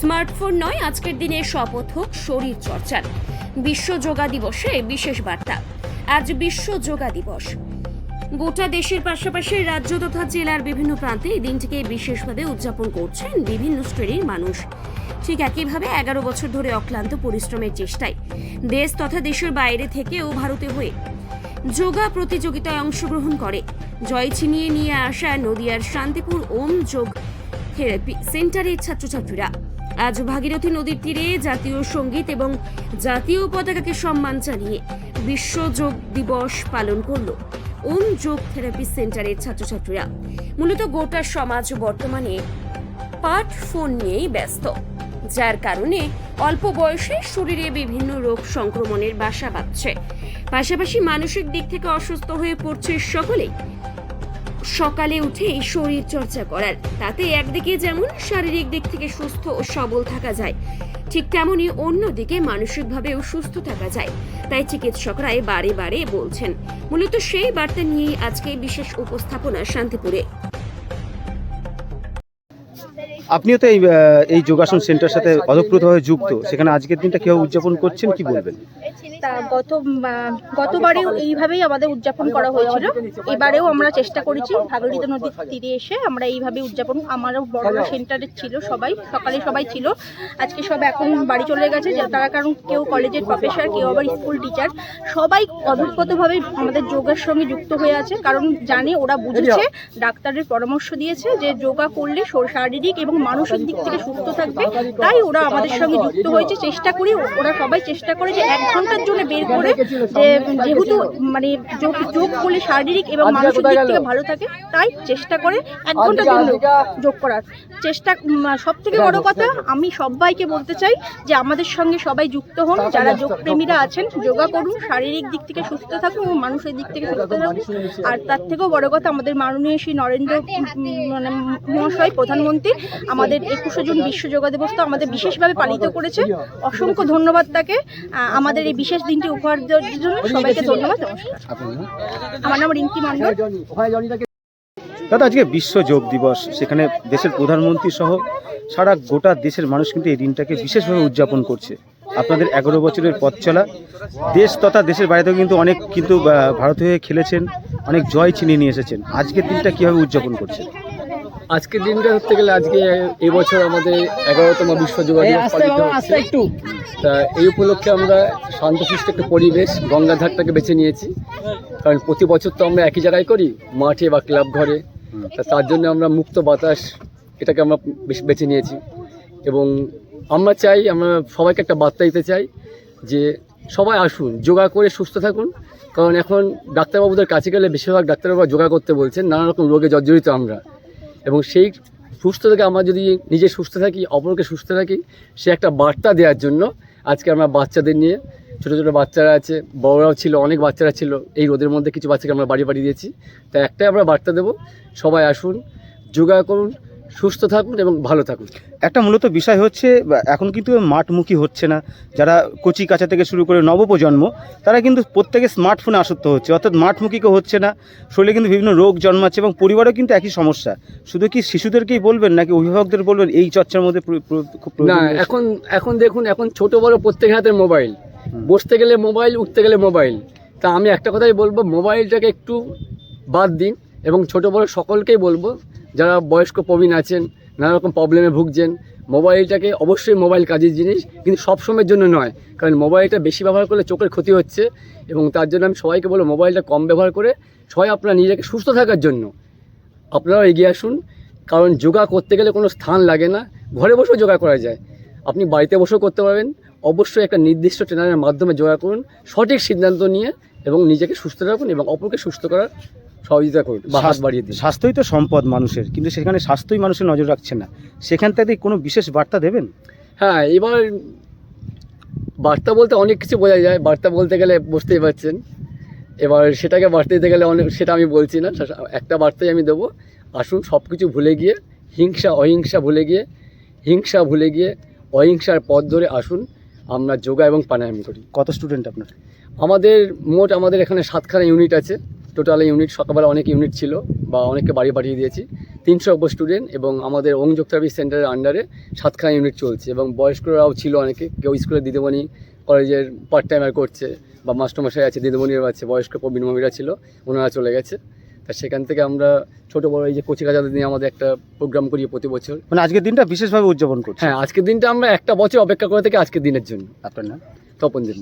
Smartphone নয়, আজকের দিনে শপথ হোক শরীর চর্চার। বিশ্ব যোগা দিবসে বিশেষ বার্তা। আজ বিশ্ব যোগা দিবস। গোটা দেশের পাশাপাশি রাজ্য তথা জেলার বিভিন্ন প্রান্তে এই দিনটিকে বিশেষভাবে উদযাপন করছেন বিভিন্ন শ্রেণির মানুষ। ঠিক একইভাবে এগারো বছর ধরে অক্লান্ত পরিশ্রমের চেষ্টায় দেশ তথা দেশের বাইরে থেকেও ভারতে হয়ে যোগা প্রতিযোগিতায় অংশগ্রহণ করে। জয় ছিনিয়ে নিয়ে আসা নদিয়ার শান্তিপুর ওম যোগ থেরাপি সেন্টারের ছাত্রছাত্রীরা। আজ ভাগীরথী নদীর তীরে জাতীয় সংগীত এবং জাতীয় পতাকাকে সম্মান জানিয়ে বিশ্ব যোগ দিবস পালন করল ওম যোগ থেরাপি সেন্টারের ছাত্রছাত্রীরা। মূলত গোটা সমাজ বর্তমানে পাট ফোন নিয়েই ব্যস্ত, যার কারণে অল্প বয়সে শরীরে বিভিন্ন রোগ সংক্রমণের বাসা বাঁধছে। পাশাপাশি মানসিক দিক থেকে অসুস্থ হয়ে পড়ছে সকলেই। সকালে উঠেই শরীর চর্চা করার। তাতে একদিকে যেমন শারীরিক দিক থেকে সুস্থ ও সবল থাকা যায়, ঠিক তেমনই অন্যদিকে মানসিকভাবেও সুস্থ থাকা যায়। তাই চিকিৎসকরাই বারে বারে বলছেন, মূলত সেই বার্তা নিয়েই আজকে বিশেষ উপস্থাপনা শান্তিপুরে। আপনিও তো এই এই যোগাসন সেন্টার সাথে অধপ্রতভাবে যুক্ত। সেখানে আজকের দিনটা কীভাবে উদযাপন করছেন কি বলবেন? তা গত গতবারেও এইভাবেই আমাদের উদযাপন করা হয়েছিল। এবারেও আমরা চেষ্টা করেছি। ভাগীরথী নদীর তীরে এসে আমরা এইভাবে উদযাপন আমারও বড় সেন্টারে ছিল সবাই সকালে সবাই ছিল। আজকে সব এখন বাড়ি চলে গেছে। যে তারা কারণ কেউ কলেজের প্রফেসর কেউ আবার স্কুল টিচার সবাই অধপ্রতভাবে আমাদের যোগের সঙ্গে যুক্ত হয়ে আছে। কারণ জানে ওরা বুঝেছে ডাক্তারের পরামর্শ দিয়েছে যে যোগা করলে শর- শারীরিক এবং মানসিক দিক থেকে সুস্থ থাকবে। তাই ওরা আমাদের সঙ্গে যুক্ত হয়েছে। চেষ্টা করি ওরা সবাই চেষ্টা করে যে এক ঘণ্টার জন্য বের করে যে যেহেতু মানে যোগ যোগ করলে শারীরিক এবং মানসিক দিক থেকে ভালো থাকে, তাই চেষ্টা করে এক ঘণ্টার জন্য যোগ করার। চেষ্টা সব থেকে বড় কথা আমি সবাইকে বলতে চাই যে আমাদের সঙ্গে সবাই যুক্ত হন, যারা যোগপ্রেমীরা আছেন, যোগা করুন, শারীরিক দিক থেকে সুস্থ থাকুন এবং মানুষের দিক থেকে সুস্থ থাকুন। আর তার থেকেও বড় কথা আমাদের মাননীয় শ্রী নরেন্দ্র মানে মহাশয়, প্রধানমন্ত্রী আমাদের একুশে জুন বিশ্ব যোগা দিবস তো আমাদের বিশেষভাবে পালিত করেছে। অসংখ্য ধন্যবাদ তাকে। আমাদের এই বিশেষ দিনটি উপহার দেওয়ার জন্য সবাইকে ধন্যবাদ আমার নাম রিঙ্কি মণ্ডল। দাদা, আজকে বিশ্ব যোগ দিবস, সেখানে দেশের প্রধানমন্ত্রী সহ সারা গোটা দেশের মানুষ কিন্তু এই দিনটাকে বিশেষভাবে উদযাপন করছে। আপনাদের এগারো বছরের পথ চলা, দেশ তথা দেশের বাইরে থেকে কিন্তু অনেক কিন্তু ভারত হয়ে খেলেছেন, অনেক জয় ছিনিয়ে নিয়ে এসেছেন। আজকের দিনটা কীভাবে উদযাপন করছেন? আজকের দিনটা ধরতে গেলে আজকে এবছর আমাদের এগারোতম বিশ্ব যোগাযোগ পালিত হচ্ছে। তা এই উপলক্ষে আমরা শান্তশিষ্ট একটা পরিবেশ গঙ্গার ধারটাকে বেছে নিয়েছি। কারণ প্রতি বছর তো আমরা একই জায়গায় করি মাঠে বা ক্লাব ঘরে। তা তার জন্য আমরা মুক্ত বাতাস এটাকে আমরা বেশ বেছে নিয়েছি। এবং আমরা চাই আমরা সবাইকে একটা বার্তা দিতে চাই যে সবাই আসুন যোগা করে সুস্থ থাকুন। কারণ এখন ডাক্তারবাবুদের কাছে গেলে বেশিরভাগ ডাক্তারবাবু যোগা করতে বলছেন নানা রকম রোগে জর্জরিত আমরা। এবং সেই সুস্থ থেকে আমরা যদি নিজে সুস্থ থাকি, অপরকে সুস্থ থাকি সে একটা বার্তা দেওয়ার জন্য আজকে আমরা বাচ্চাদের নিয়ে, ছোটো ছোটো বাচ্চারা আছে, বড়রাও ছিল, অনেক বাচ্চারা ছিল, এই রোদের মধ্যে কিছু বাচ্চাকে আমরা বাড়ি বাড়ি দিয়েছি। তাই একটাই আমরা বার্তা দেবো, সবাই আসুন, যোগা করুন সুস্থ থাকুন এবং ভালো থাকুন। একটা মূলত বিষয় হচ্ছে এখন কিন্তু মাঠমুখী হচ্ছে না। যারা কচি কাঁচা থেকে শুরু করে নবপ্রজন্ম তারা কিন্তু প্রত্যেকে স্মার্টফোনে আসক্ত হচ্ছে। অর্থাৎ মাঠমুখী কেউ হচ্ছে না শরীরে কিন্তু বিভিন্ন রোগ জন্মাচ্ছে এবং পরিবারেও কিন্তু একই সমস্যা। শুধু কি শিশুদেরকেই বলবেন নাকি অভিভাবকদের বলবেন এই চর্চার মধ্যে না এখন এখন দেখুন এখন ছোট বড় প্রত্যেক হাতে মোবাইল বসতে গেলে মোবাইল উঠতে গেলে মোবাইল তা আমি একটা কথাই বলব মোবাইলটাকে একটু বাদ দিন এবং ছোট বড় সকলকেই বলব যারা বয়স্ক প্রবীণ আছেন, নানা রকম প্রবলেমে ভুগছেন মোবাইলটাকে অবশ্যই মোবাইল কাজের জিনিস, কিন্তু সব সময়ের জন্য নয়। কারণ মোবাইলটা বেশি ব্যবহার করলে চোখের ক্ষতি হচ্ছে এবং তার জন্য আমি সবাইকে বলব মোবাইলটা কম ব্যবহার করে সবাই আপনার নিজেকে সুস্থ থাকার জন্য আপনারাও এগিয়ে আসুন। কারণ যোগা করতে গেলে কোনো স্থান লাগে না, ঘরে বসেও যোগা করা যায়। আপনি বাড়িতে বসেও করতে পারবেন। অবশ্যই একটা নির্দিষ্ট ট্রেনারের মাধ্যমে যোগা করুন, সঠিক সিদ্ধান্ত নিয়ে এবং নিজেকে সুস্থ রাখুন এবং অপরকে সুস্থ করার সহযোগিতা করুন বা হাত বাড়িয়ে দিন স্বাস্থ্যই তো সম্পদ মানুষের কিন্তু সেখানে স্বাস্থ্যই মানুষের নজর রাখছে না। সেখান থেকে কোনো বিশেষ বার্তা দেবেন? হ্যাঁ এবার বার্তা বলতে অনেক কিছু বোঝা যায়। বার্তা বলতে গেলে বুঝতেই পারছেন। এবার সেটাকে বার্তা দিতে গেলে অনেক সেটা আমি বলছি না একটা বার্তাই আমি দেবো। আসুন সব কিছু ভুলে গিয়ে হিংসা অহিংসা ভুলে গিয়ে হিংসা ভুলে গিয়ে অহিংসার পথ ধরে আসুন। আমরা যোগা এবং প্রাণায়াম করি। কত স্টুডেন্ট আপনার? আমাদের মোট আমাদের এখানে সাতখানা ইউনিট আছে। টোটাল ইউনিট সকালবেলা অনেক ইউনিট ছিল বা অনেককে বাড়ি পাঠিয়ে দিয়েছি। তিনশো অব্য স্টুডেন্ট এবং আমাদের অংযোগ সার্ভিস সেন্টারের আন্ডারে সাতখানা ইউনিট চলছে এবং বয়স্করাও ছিল অনেকে। কেউ স্কুলের দিদিমণি কলেজের পার্ট টাইমার করছে বা মাস্টারমশাই আছে দিদিমণিরাও আছে বয়স্ক প্রবীণ মহিলা ছিল ওনারা চলে গেছে। তা সেখান থেকে আমরা ছোটো বড় এই যে কচি কাচাদের নিয়ে আমাদের একটা প্রোগ্রাম করি প্রতি বছর। মানে আজকের দিনটা বিশেষভাবে উদযাপন করছে হ্যাঁ আজকের দিনটা আমরা একটা বছর অপেক্ষা করে থাকি আজকের দিনের জন্য। আপনার না তপন দিন